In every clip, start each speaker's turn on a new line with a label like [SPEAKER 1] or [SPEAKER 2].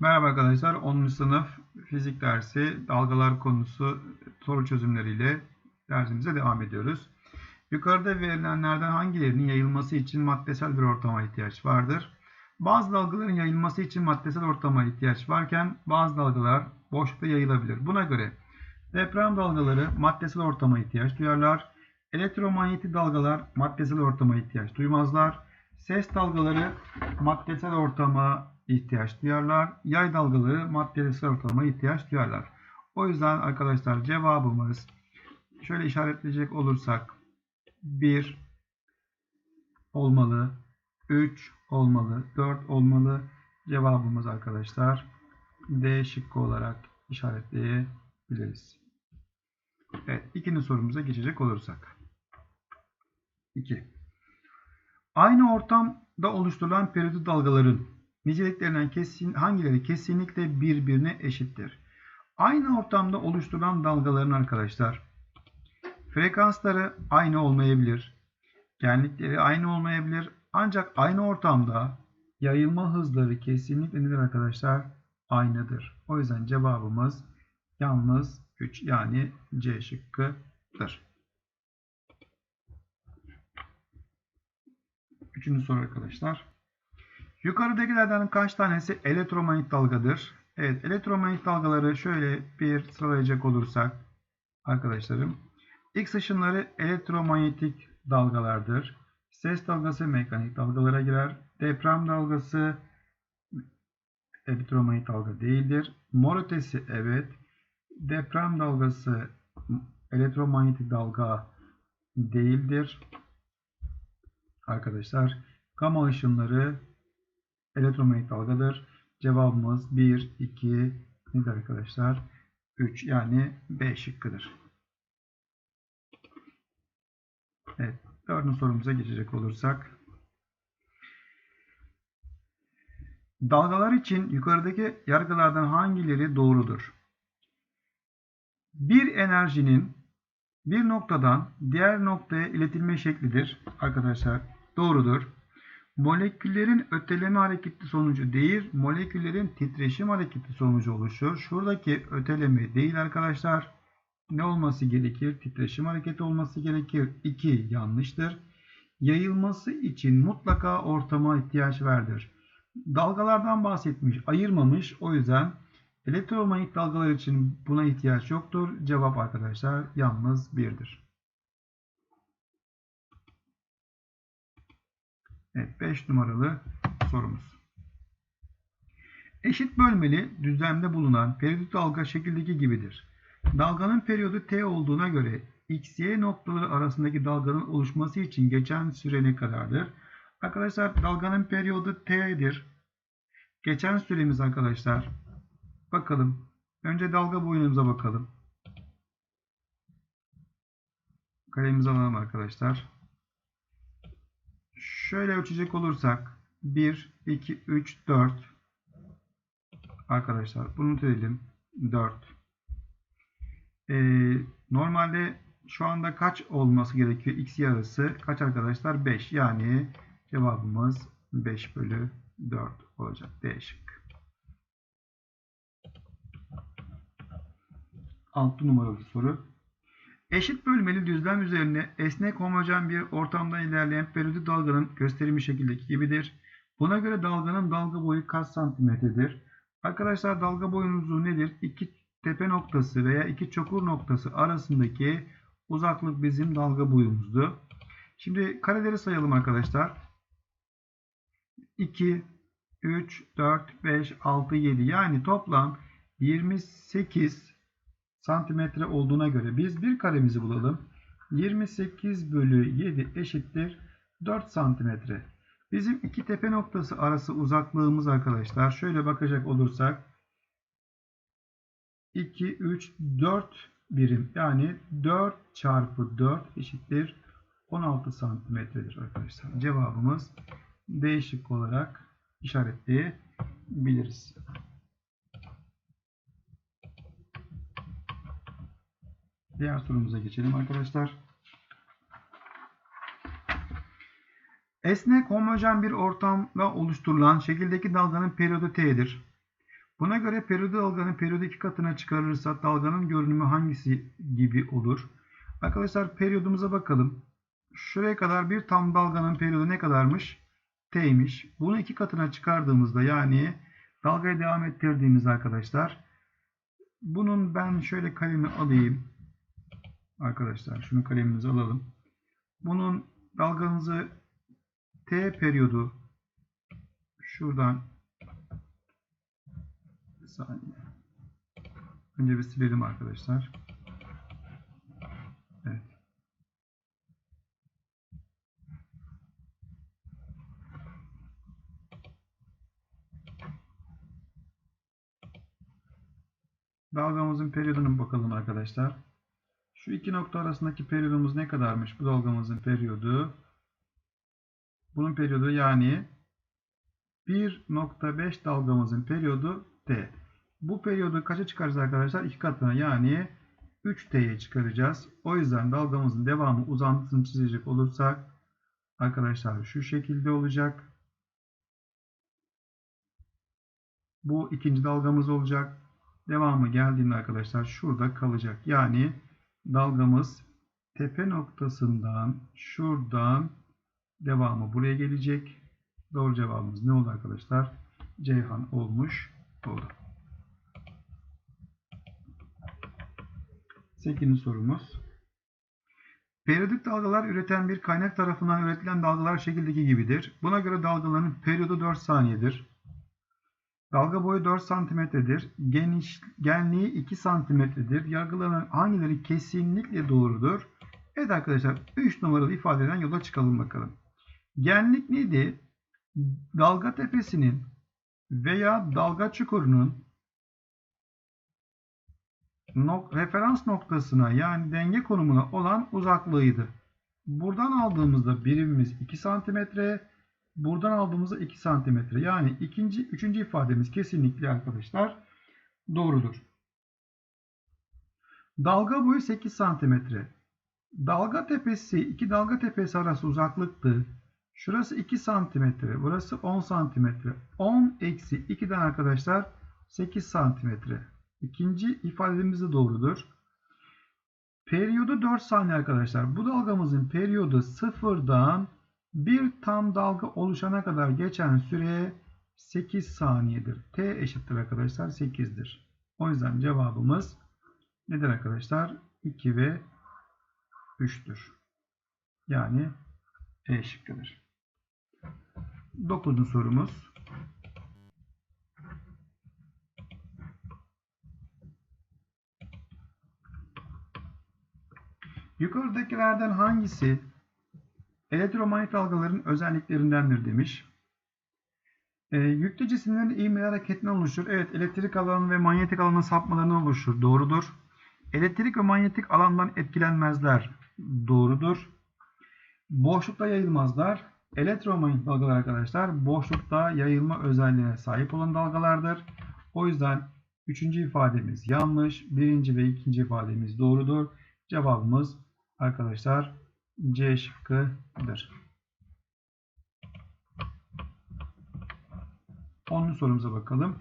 [SPEAKER 1] Merhaba arkadaşlar. 10. sınıf fizik dersi dalgalar konusu soru çözümleriyle dersimize devam ediyoruz. Yukarıda verilenlerden hangilerinin yayılması için maddesel bir ortama ihtiyaç vardır? Bazı dalgaların yayılması için maddesel ortama ihtiyaç varken bazı dalgalar boşlukta yayılabilir. Buna göre deprem dalgaları maddesel ortama ihtiyaç duyarlar. Elektromanyetik dalgalar maddesel ortama ihtiyaç duymazlar. Ses dalgaları maddesel ortama ihtiyaç duyarlar. Yay dalgaları maddesel ortama ihtiyaç duyarlar. O yüzden arkadaşlar cevabımız şöyle işaretleyecek olursak 1 olmalı, 3 olmalı, 4 olmalı. Cevabımız arkadaşlar D şıkkı olarak işaretleyebiliriz. Evet, ikinci sorumuza geçecek olursak. 2. Aynı ortamda oluşturulan periyodik dalgaların niceliklerinden kesin, hangileri kesinlikle birbirine eşittir? Aynı ortamda oluşturulan dalgaların arkadaşlar frekansları aynı olmayabilir. Genlikleri aynı olmayabilir. Ancak aynı ortamda yayılma hızları kesinlikle nedir arkadaşlar? Aynıdır. O yüzden cevabımız yalnız 3 yani C şıkkıdır. Üçüncü soru arkadaşlar. Yukarıdakilerden kaç tanesi elektromanyetik dalgadır? Evet, elektromanyetik dalgaları şöyle bir sıralayacak olursak arkadaşlarım. X ışınları elektromanyetik dalgalardır. Ses dalgası mekanik dalgalara girer. Deprem dalgası elektromanyetik dalga değildir. Mor ötesi evet. Deprem dalgası elektromanyetik dalga değildir. Arkadaşlar gama ışınları elektromanyetik dalgadır. Cevabımız 1, 2, nedir arkadaşlar? 3 yani B şıkkıdır. Evet, dördüncü sorumuza geçecek olursak. Dalgalar için yukarıdaki yargılardan hangileri doğrudur? Bir enerjinin bir noktadan diğer noktaya iletilme şeklidir. Arkadaşlar doğrudur. Moleküllerin öteleme hareketi sonucu değil, moleküllerin titreşim hareketi sonucu oluşur. Şuradaki öteleme değil arkadaşlar. Ne olması gerekir? Titreşim hareketi olması gerekir. 2 yanlıştır. Yayılması için mutlaka ortama ihtiyaç vardır. Dalgalardan bahsetmiş, ayırmamış. O yüzden elektromanyetik dalgalar için buna ihtiyaç yoktur. Cevap arkadaşlar yalnız 1'dir. Evet 5 numaralı sorumuz. Eşit bölmeli düzlemde bulunan periyodik dalga şekildeki gibidir. Dalganın periyodu t olduğuna göre x, y noktaları arasındaki dalganın oluşması için geçen süre ne kadardır? Arkadaşlar dalganın periyodu t'dir. Geçen süremiz arkadaşlar. Bakalım. Önce dalga boyunumuza bakalım. Kalemizi alalım arkadaşlar. Şöyle ölçecek olursak 1, 2, 3, 4 arkadaşlar bunu edelim 4 ee, normalde şu anda kaç olması gerekiyor? X yarısı kaç arkadaşlar? 5 yani cevabımız 5 bölü 4 olacak. D şık 6 numaralı soru Eşit bölmeli düzlem üzerine esnek homojen bir ortamda ilerleyen periyodik dalganın gösterilmiş şekildeki gibidir. Buna göre dalganın dalga boyu kaç santimetredir? Arkadaşlar dalga boyunun uzunluğu nedir? İki tepe noktası veya iki çukur noktası arasındaki uzaklık bizim dalga boyumuzdu. Şimdi kareleri sayalım arkadaşlar. 2, 3, 4, 5, 6, 7 yani toplam 28 santimetre olduğuna göre biz bir karemizi bulalım. 28 bölü 7 eşittir 4 santimetre. Bizim iki tepe noktası arası uzaklığımız arkadaşlar şöyle bakacak olursak 2, 3, 4 birim yani 4 çarpı 4 eşittir 16 santimetredir arkadaşlar. Cevabımız değişik olarak işaretleyebiliriz. Diğer sorumuza geçelim arkadaşlar. Esnek homojen bir ortamda oluşturulan şekildeki dalganın periyodu T'dir. Buna göre periyodu dalganın periyodu iki katına çıkarırsak dalganın görünümü hangisi gibi olur? Arkadaşlar periyodumuza bakalım. Şuraya kadar bir tam dalganın periyodu ne kadarmış? T'ymiş. Bunu iki katına çıkardığımızda yani dalgaya devam ettirdiğimizde arkadaşlar bunun ben şöyle kalemi alayım. Arkadaşlar şunu kalemimize alalım. Bunun dalganızı T periyodu şuradan bir saniye. Önce bir silelim arkadaşlar. Evet. Dalgamızın periyoduna bakalım arkadaşlar. Şu iki nokta arasındaki periyodumuz ne kadarmış? Bu dalgamızın periyodu. Bunun periyodu yani 1.5 dalgamızın periyodu T. Bu periyodu kaça çıkaracağız arkadaşlar? İki katına yani 3T'ye çıkaracağız. O yüzden dalgamızın devamı uzantısını çizecek olursak arkadaşlar şu şekilde olacak. Bu ikinci dalgamız olacak. Devamı geldiğinde arkadaşlar şurada kalacak. Yani dalgamız tepe noktasından şuradan devamı buraya gelecek. Doğru cevabımız ne oldu arkadaşlar? Ceyhan olmuş oldu. 8. sorumuz. Periyodik dalgalar üreten bir kaynak tarafından üretilen dalgalar şekildeki gibidir. Buna göre dalgaların periyodu 4 saniyedir. Dalga boyu 4 santimetredir. Geniş, genliği 2 santimetredir. Yargılanan hangileri kesinlikle doğrudur? Evet arkadaşlar 3 numaralı ifadeden yola çıkalım bakalım. Genlik neydi? Dalga tepesinin veya dalga çukurunun nok referans noktasına yani denge konumuna olan uzaklığıydı. Buradan aldığımızda birimimiz 2 santimetre, buradan aldığımızda 2 santimetre. Yani ikinci, üçüncü ifademiz kesinlikle arkadaşlar doğrudur. Dalga boyu 8 santimetre. Dalga tepesi, iki dalga tepesi arası uzaklıktı. Şurası 2 santimetre, burası 10 santimetre. 10 eksi 2'den arkadaşlar 8 santimetre. İkinci ifademiz de doğrudur. Periyodu 4 saniye arkadaşlar. Bu dalgamızın periyodu sıfırdan bir tam dalga oluşana kadar geçen süre 8 saniyedir. T eşittir arkadaşlar 8'dir. O yüzden cevabımız nedir arkadaşlar? 2 ve 3'tür. Yani E şıkkıdır. 9. sorumuz. Yukarıdakilerden hangisi elektromanyetik dalgaların özelliklerindendir demiş. E, yüklü cisimlerin ivmeli hareketinden oluşur. Evet elektrik alanı ve manyetik alanın sapmalarından oluşur. Doğrudur. Elektrik ve manyetik alandan etkilenmezler. Doğrudur. Boşlukta yayılmazlar. Elektromanyetik dalgalar arkadaşlar boşlukta yayılma özelliğine sahip olan dalgalardır. O yüzden üçüncü ifademiz yanlış. Birinci ve ikinci ifademiz doğrudur. Cevabımız arkadaşlar C şıkkıdır. 10. sorumuza bakalım.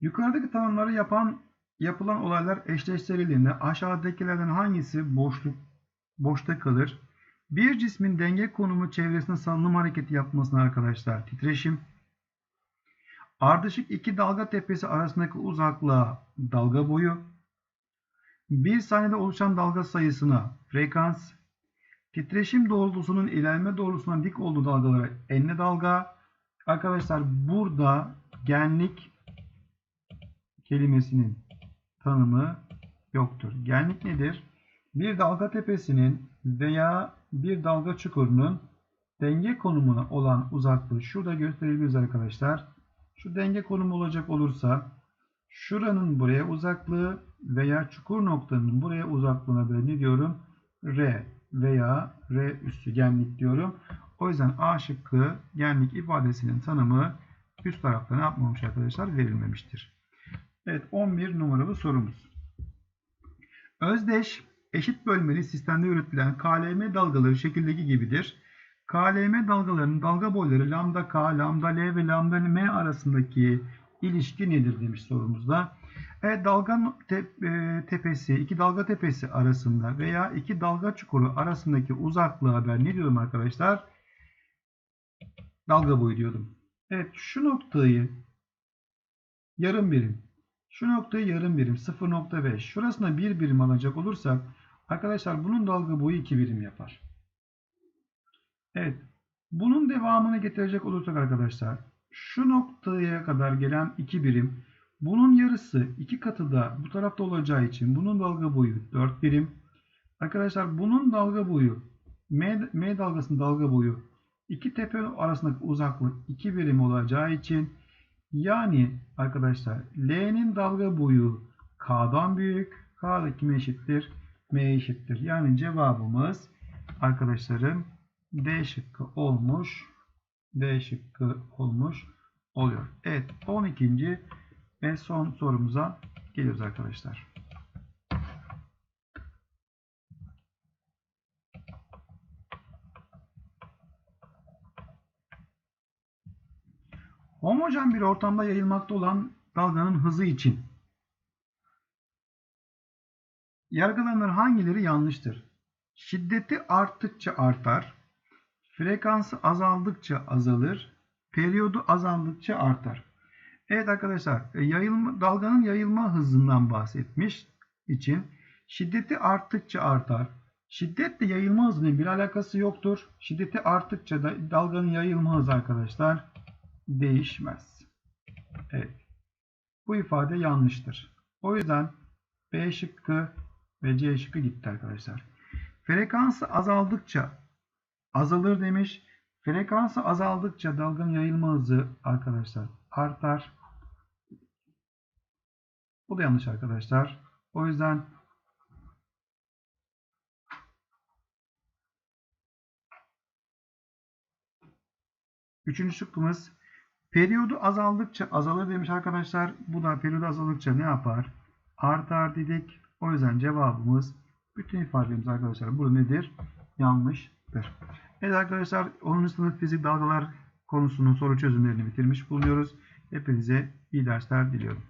[SPEAKER 1] Yukarıdaki tanımları yapan yapılan olaylar eşleştirildiğinde aşağıdakilerden hangisi boşluk boşta kalır? Bir cismin denge konumu çevresinde salınım hareketi yapmasına arkadaşlar titreşim. Ardışık iki dalga tepesi arasındaki uzaklığa dalga boyu. Bir saniyede oluşan dalga sayısına frekans. Titreşim doğrultusunun ilerleme doğrultusuna dik olduğu dalgalara enine dalga. Arkadaşlar burada genlik kelimesinin tanımı yoktur. Genlik nedir? Bir dalga tepesinin veya bir dalga çukurunun denge konumuna olan uzaklığı şurada gösterebiliriz arkadaşlar. Şu denge konumu olacak olursa şuranın buraya uzaklığı veya çukur noktanın buraya uzaklığına ben ne diyorum? R veya R üstü genlik diyorum. O yüzden A şıkkı genlik ifadesinin tanımı üst tarafta ne yapmamış arkadaşlar? Verilmemiştir. Evet 11 numaralı sorumuz. Özdeş eşit bölmeli sistemde üretilen KLM dalgaları şekildeki gibidir. KLM dalgalarının dalga boyları lambda K, lambda L ve lambda M arasındaki ilişki nedir demiş sorumuzda. Evet dalga te, e, tepesi, iki dalga tepesi arasında veya iki dalga çukuru arasındaki uzaklığa ben ne diyorum arkadaşlar? Dalga boyu diyordum. Evet şu noktayı yarım birim. Şu noktayı yarım birim 0.5. Şurasına bir birim alacak olursak arkadaşlar bunun dalga boyu 2 birim yapar. Evet. Bunun devamını getirecek olursak arkadaşlar şu noktaya kadar gelen 2 birim bunun yarısı 2 katı da bu tarafta olacağı için bunun dalga boyu 4 birim. Arkadaşlar bunun dalga boyu M, M dalgasının dalga boyu iki tepe arasındaki uzaklık 2 birim olacağı için yani arkadaşlar L'nin dalga boyu K'dan büyük. K da kime eşittir? M eşittir. Yani cevabımız arkadaşlarım D şıkkı olmuş. D şıkkı olmuş oluyor. Evet 12. ve son sorumuza geliyoruz arkadaşlar. Homojen bir ortamda yayılmakta olan dalganın hızı için yargılanır hangileri yanlıştır? Şiddeti arttıkça artar, frekansı azaldıkça azalır, periyodu azaldıkça artar. Evet arkadaşlar, e, yayılma, dalganın yayılma hızından bahsetmiş için şiddeti arttıkça artar. Şiddetle yayılma hızının bir alakası yoktur. Şiddeti arttıkça da dalganın yayılma hızı arkadaşlar değişmez. Evet. Bu ifade yanlıştır. O yüzden B şıkkı ve C şıkkı gitti arkadaşlar. Frekansı azaldıkça azalır demiş. Frekansı azaldıkça dalganın yayılma hızı arkadaşlar artar. Bu da yanlış arkadaşlar. O yüzden üçüncü şıkkımız periyodu azaldıkça azalır demiş arkadaşlar. Bu da periyodu azaldıkça ne yapar? Artar dedik. O yüzden cevabımız bütün ifademiz arkadaşlar burada nedir? Yanlıştır. Evet arkadaşlar 10. sınıf fizik dalgalar konusunun soru çözümlerini bitirmiş bulunuyoruz. Hepinize iyi dersler diliyorum.